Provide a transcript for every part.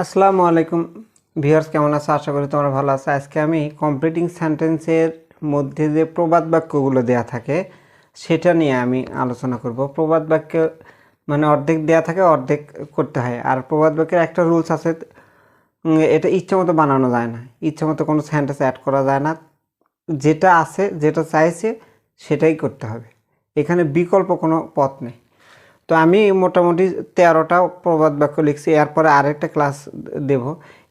আসসালামু আলাইকুম ভিউয়ার্স, কেমন আছো? আশা করি তোমরা ভালো আছো। আজকে আমি কমপ্লিটিং সেন্টেন্সের মধ্যে যে প্রবাদ বাক্যগুলো দেয়া থাকে, সেটা নিয়ে আমি আলোচনা করব। প্রবাদ বাক্য মানে অর্ধেক দেয়া থাকে, অর্ধেক করতে হয়। আর প্রবাদ বাক্যের একটা রুলস আছে এটা ইচ্ছে মতো বানানো যায় না। ইচ্ছে মতো কোনো সেন্টেন্স অ্যাড করা যায় না। যেটা আছে, যেটা চাইছে, সেটাই করতে হবে। এখানে বিকল্প কোনো পথ নেই। তো আমি মোটামুটি তেরোটা প্রবাদ বাক্য লিখছি, এরপরে আরেকটা ক্লাস দেব।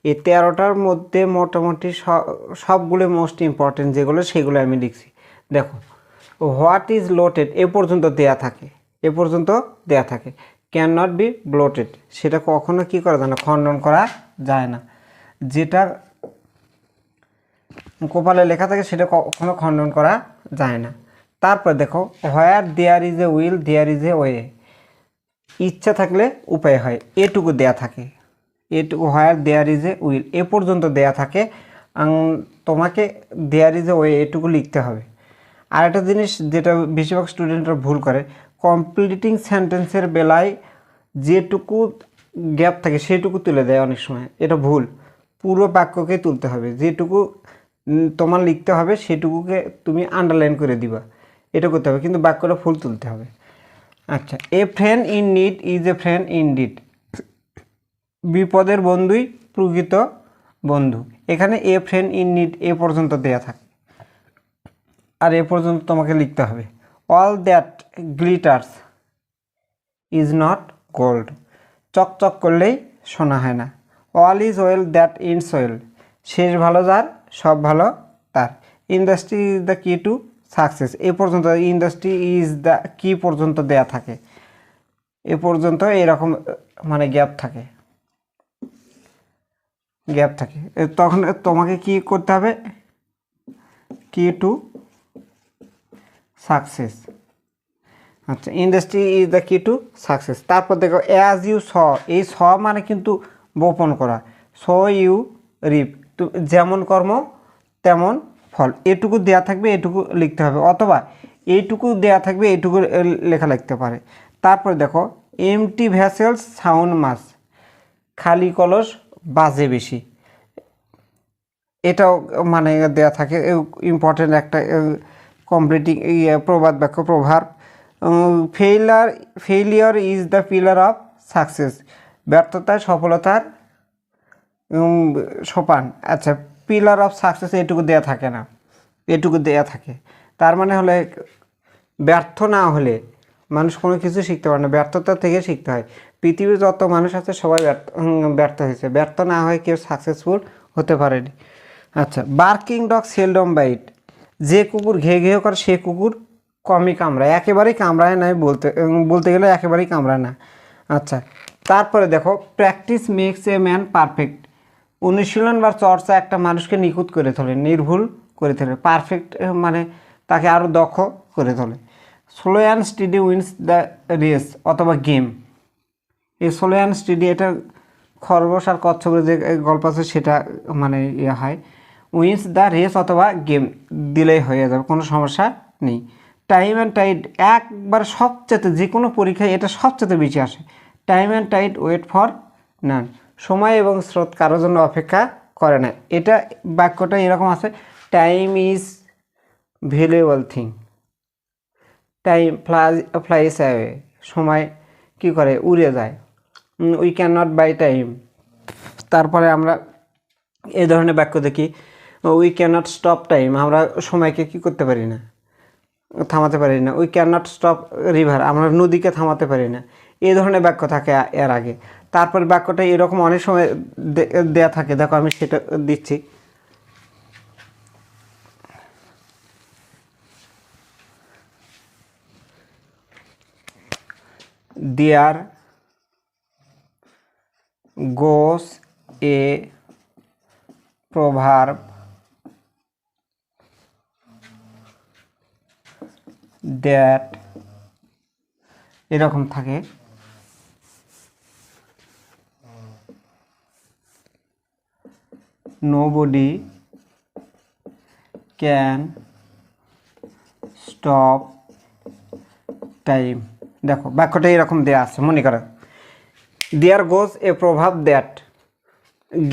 এই তেরোটার মধ্যে মোটামুটি সবগুলো মোস্ট ইম্পর্টেন্ট যেগুলো সেগুলো আমি লিখছি। দেখো হোয়াট ইজ লোটেড এ পর্যন্ত দেয়া থাকে, এ পর্যন্ত দেয়া থাকে। ক্যান নট বি ব্লোটেড সেটা কখনো কি করা যায় না, খণ্ডন করা যায় না। যেটা কপালে লেখা থাকে সেটা কখনো খণ্ডন করা যায় না। তারপর দেখো where there is a will there is a way ইচ্ছা থাকলে উপায় হয়। এটুকু দেয়া থাকে। এটুকু where there is a will এ পর্যন্ত দেয়া থাকে। তোমাকে দেয়ার ইজ এ ওয়ে এটুকু লিখতে হবে। আর একটা জিনিস যেটা বেশিরভাগ স্টুডেন্টরা ভুল করে কমপ্লিটিং সেন্টেন্সের বেলায় যেটুকু গ্যাপ থাকে সেটুকু তুলে দেয় অনেক সময়। এটা ভুল। পুরো বাক্যকে তুলতে হবে। যেটুকু তোমার লিখতে হবে, সেটুকুকে তুমি আন্ডারলাইন করে দিবা। এটা করতে হবে। কিন্তু বাক্যটা ফুল তুলতে হবে। আচ্ছা a friend in need is a friend in deed বিপদের বন্ধুই প্রকৃত বন্ধু। এখানে এ ফ্রেন্ড ইন নিড এ পর্যন্ত দেয়া থাকে। আর এ পর্যন্ত তোমাকে লিখতে হবে। All that glitters is not gold চকচক করলেই শোনা হয় না। All is well that ends well শেষ ভালো যার, সব ভালো তার। Industry is the key to success এ পর্যন্ত ইন্ডাস্ট্রি ইজ দ্য কি পর্যন্ত দেয়া থাকে? এ পর্যন্ত এরকম মানে গ্যাপ থাকে। গ্যাপ থাকে। তখন তোমাকে কি করতে হবে? কি টু সাকসেস আচ্ছা industry is the key to success তারপর দেখো অ্যাজ ইউ স এই স মানে কিন্তু বপন করা। স ইউ রিপ যেমন কর্ম, তেমন ফল। এটুকু দেয়া থাকবে, এটুকু লিখতে হবে। অথবা এইটুকু দেয়া থাকবে এইটুকু লেখা লিখতে পারে। তারপর দেখো এমটি ভ্যাসেলস সাউন্ড মাস খালি কলস বাজে বেশি। এটাও মানে দেয়া থাকে ইম্পর্টেন্ট একটা কমপ্লিটিং প্রবাদ বাক্য, প্রভাব। Failure failure is the pillar of success ব্যর্থতা, সফলতার সোপান। আচ্ছা পিলার অফ সাকসেস এটুকু দেয়া থাকে না। এটুকু দেয়া থাকে। তার মানে হলে ব্যর্থ না হলে মানুষ কোনো কিছু শিখতে পারে না। ব্যর্থতা থেকে শিখতে হয়। পৃথিবীর যত মানুষ আছে সবাই ব্যর্থ ব্যর্থ হয়েছে। ব্যর্থ না হয়ে কেউ সাকসেসফুল হতে পারেনি। আচ্ছা বার্কিং ডগ সেলডম বাইট যে কুকুর ঘে ঘেয়ে করে, সে কুকুর কমই কামড়ায়। একেবারেই কামড়ায় নাই বলতে বলতে গেলে একেবারেই কামড়ায় না। আচ্ছা তারপরে দেখো practice makes a man perfect অনুশীলন বা চর্চা একটা মানুষকে নিখুঁত করে তোলে, নির্ভুল করে তোলে পারফেক্ট মানে তাকে আরও দক্ষ করে তোলে। Slow and steady wins the race অথবা গেম এই স্লো অ্যান্ড স্টিডি এটা খরগোশ আর কচ্ছপের যে গল্প আছে সেটা মানে ইয়ে হয়। উইন্স দ্য রেস অথবা গেম দিলেই হয়ে যাবে, কোনো সমস্যা নেই। টাইম অ্যান্ড টাইড একবার সবচেয়ে, যে কোনো পরীক্ষায় এটা সবচেয়ে বেশি আসে। Time and tide wait for none সময় এবং স্রোত কারোর জন্য অপেক্ষা করে না। এটা বাক্যটা এরকম আছে time is valuable thing time fly flies away সময় কি করে? উড়ে যায়। We can not buy time তারপরে আমরা এই ধরনের বাক্য দেখি we can not stop time আমরা সময়কে কি করতে পারি না? থামাতে পারি না। We can not stop river আমরা নদীকে থামাতে পারি না। এই ধরনের বাক্য থাকে এর আগে। তারপর বাক্যটা এরকম অনেক সময় দেয়া থাকে। দেখো আমি সেটা দিচ্ছি। দেয়ার গোস এ প্রভার্ব দ্যাট এরকম থাকে। নোবডি ক্যান স্টপ টাইম দেখো, বাক্যটা এরকম দেয়া আছে, মনে করো। দেয়ার গোজ এ প্রভাব দ্যাট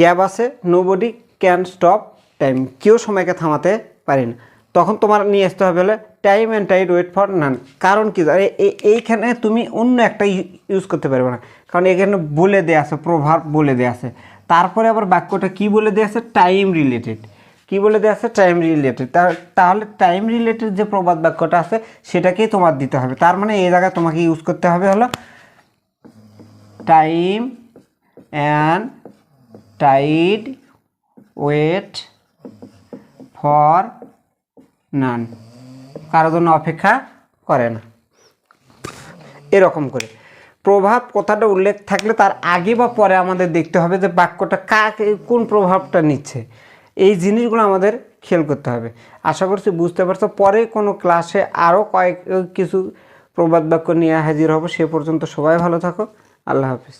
গ্যাপ আছে no body can stop time কেউ সময়কে থামাতে পারে না। তখন তোমার নিয়ে আসতে হবে হলে time and tide wait for none কারণ কি? এইখানে তুমি অন্য একটা ইউজ করতে পারবে না। কারণ এখানে বলে দেয়া আছে প্রভাব বলে দেয়া আছে। তারপরে আবার বাক্যটা কি বলে দেয়া আছে? টাইম রিলেটেড কি বলে দেওয়া আছে? টাইম রিলেটেড তাহলে টাইম রিলেটেড যে প্রবাদ বাক্যটা আছে, সেটাকেই তোমার দিতে হবে। তার মানে এই জায়গায় তোমাকে ইউজ করতে হবে হলো time and tide wait for none কারোর জন্য অপেক্ষা করে না। এরকম করে। প্রভাব কথাটা উল্লেখ থাকলে তার আগে বা পরে আমাদের দেখতে হবে যে বাক্যটা কাকে, কোন প্রভাবটা নিচ্ছে। এই জিনিসগুলো আমাদের খেয়াল করতে হবে। আশা করছি বুঝতে পারছ। পরে কোনো ক্লাসে আরও কয়েক, কিছু প্রবাদ বাক্য নিয়ে হাজির হব। সে পর্যন্ত সবাই ভালো থাকো। আল্লাহ হাফিজ।